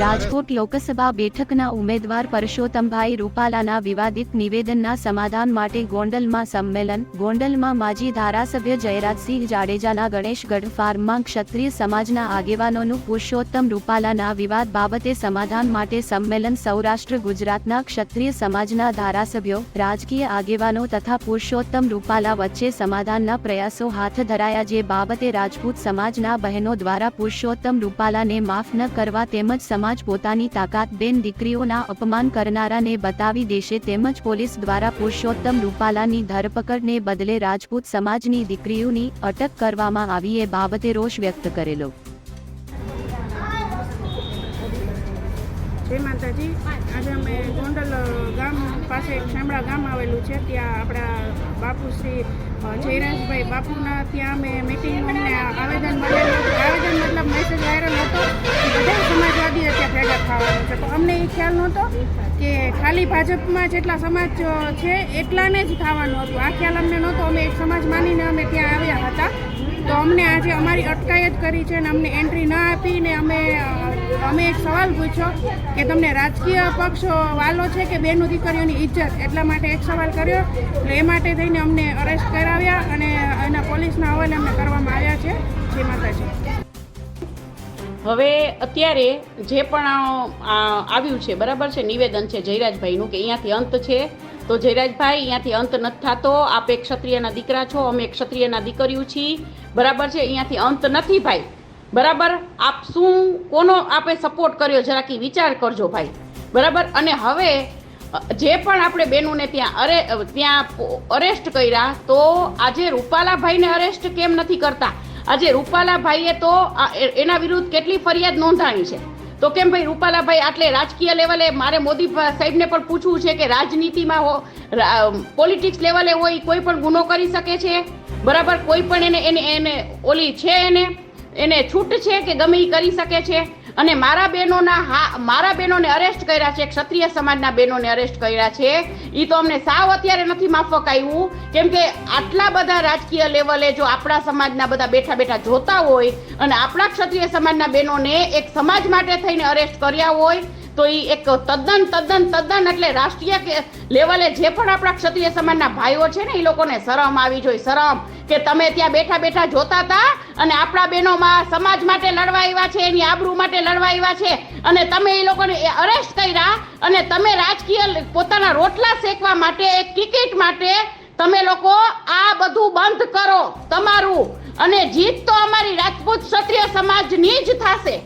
રાજકોટ લોકસભા બેઠકના ઉમેદવાર પરસોત્તમભાઈ રૂપાલાના વિવાદિત નિવેદનના સમાધાન માટે ગોંડલમાં સંમેલન, ગોંડલમાં માજી ધારાસભ્ય જયરાજસિંહ જાડેજાના ગણેશગઢ ફાર્મમાં ક્ષત્રિય સમાજના આગેવાનોનું પુરુષોત્તમ રૂપાલાના વિવાદ બાબતે સમાધાન માટે સંમેલન સૌરાષ્ટ્ર ગુજરાતના ક્ષત્રિય સમાજના ધારાસભ્યો, રાજકીય આગેવાનો તથા પુરુષોત્તમ રૂપાલા વચ્ચે સમાધાનના પ્રયાસો હાથ ધરાયા જે બાબતે રાજપૂત સમાજના બહેનો દ્વારા પુરુષોત્તમ રૂપાલાને માફ ન કરવા તેમજ સમાજ પોતાની તાકાત બેન દીકરીઓના અપમાન કરનારાને બતાવી દેશે તેમજ પોલીસ દ્વારા પુરુષોત્તમ રૂપાલાની ધરપકડને બદલે રાજપૂત સમાજની દીકરીઓની અટક કરવામાં આવી એ બાબતે રોષ વ્યક્ત કરેલો. માતાજી. આજે અમે ગોંડલ પાસે એક શામળા ગામ આવેલું છે, ત્યાં આપણા બાપુ શ્રી જયરાજભાઈ બાપુના ત્યાં અમે મિટિંગ અમને આવેદન આવેદન મતલબ મેસેજ વાયરલ હતો બધા સમાજવાદી ત્યાં ભેગા થવાનું છે તો અમને એ ખ્યાલ નહોતો કે ખાલી ભાજપમાં જેટલા સમાજ છે એટલાને જ થવાનું હતું. આ ખ્યાલ અમને નહોતો. અમે એક સમાજ માનીને અમે ત્યાં આવ્યા હતા. તો અમને આજે અમારી અટકાયત કરી છે અને અમને એન્ટ્રી ન આપીને અમે અમે એક સવાલ પૂછ્યો કે તમને રાજકીય પક્ષ વાલો છે કે બેનો દીકરીઓની ઇજ્જત? એટલા માટે એક સવાલ કર્યો. એટલે એ માટે થઈને અમને અરેસ્ટ કરાવ્યા અને એના પોલીસના હવાલે અમને કરવામાં આવ્યા છે. જે માતાજી. હવે અત્યારે જે પણ આવ્યું છે, બરાબર છે, નિવેદન છે જયરાજભાઈનું કે અહીંયાથી અંત છે, તો જયરાજભાઈ, અહીંયાથી અંત નથી થતો, આપ એક ક્ષત્રિયના દીકરા છો, અમે એક ક્ષત્રિયના દીકરીઓ છીએ, બરાબર છે, અહીંયાથી અંત નથી ભાઈ, બરાબર? આપ શું, કોનો આપે સપોર્ટ કર્યો જરાક વિચાર કરજો ભાઈ, બરાબર? અને હવે, જે પણ આપણે બેનોને ત્યાં અરે, ત્યાં અરેસ્ટ કર્યા, તો આજે રૂપાલાભાઈને અરેસ્ટ કેમ નથી કરતા? આજે રૂપાલાભાઈએ તો એના વિરુદ્ધ કેટલી ફરિયાદ નોંધાણી છે? તો કેમ ભાઈ રૂપાલાભાઈ આટલે રાજકીય લેવલે મારે મોદી સાહેબને પણ પૂછવું છે કે રાજનીતિમાં હો પોલિટિક્સ લેવલે હોય કોઈ પણ ગુનો કરી શકે છે? બરાબર? કોઈ પણ એને એને એને ઓલી છે એને? એને છૂટ છે કે ગમે એ કરી શકે છે? અને મારા બહેનોના હા, મારા બહેનોને અરેસ્ટ કર્યા છે, ક્ષત્રિય સમાજના બહેનોને અરેસ્ટ કર્યા છે. એ તો અમને સાવ અત્યારે નથી માફક આવ્યું કેમ કે આટલા બધા રાજકીય લેવલે જો આપણા સમાજના બધા બેઠા બેઠા જોતા હોય અને આપણા ક્ષત્રિય સમાજના બહેનોને એક સમાજ માટે થઈને અરેસ્ટ કર્યા હોય તો એ એક તદ્દન તદ્દન તદ્દન એટલે રાષ્ટ્રીય કે લેવલે જે પણ આપણા ક્ષત્રિય સમાજના ભાઈઓ છે ને એ લોકોને શરમ આવી જોઈએ શરમ કે તમે ત્યાં બેઠા બેઠા જોતા હતા અને આપણા બહેનોમાં સમાજ માટે લડવા આવ્યા છે, એની આબરૂ માટે લડવા આવ્યા છે અને તમે એ લોકોને અરેસ્ટ કર્યા અને તમે રાજકીય પોતાના રોટલા શેકવા માટે, એક ટિકિટ માટે તમે લોકો આ બધું બંધ કરો, તમારું. અને જીત તો અમારી રાજપૂત ક્ષત્રિય સમાજની જ થશે.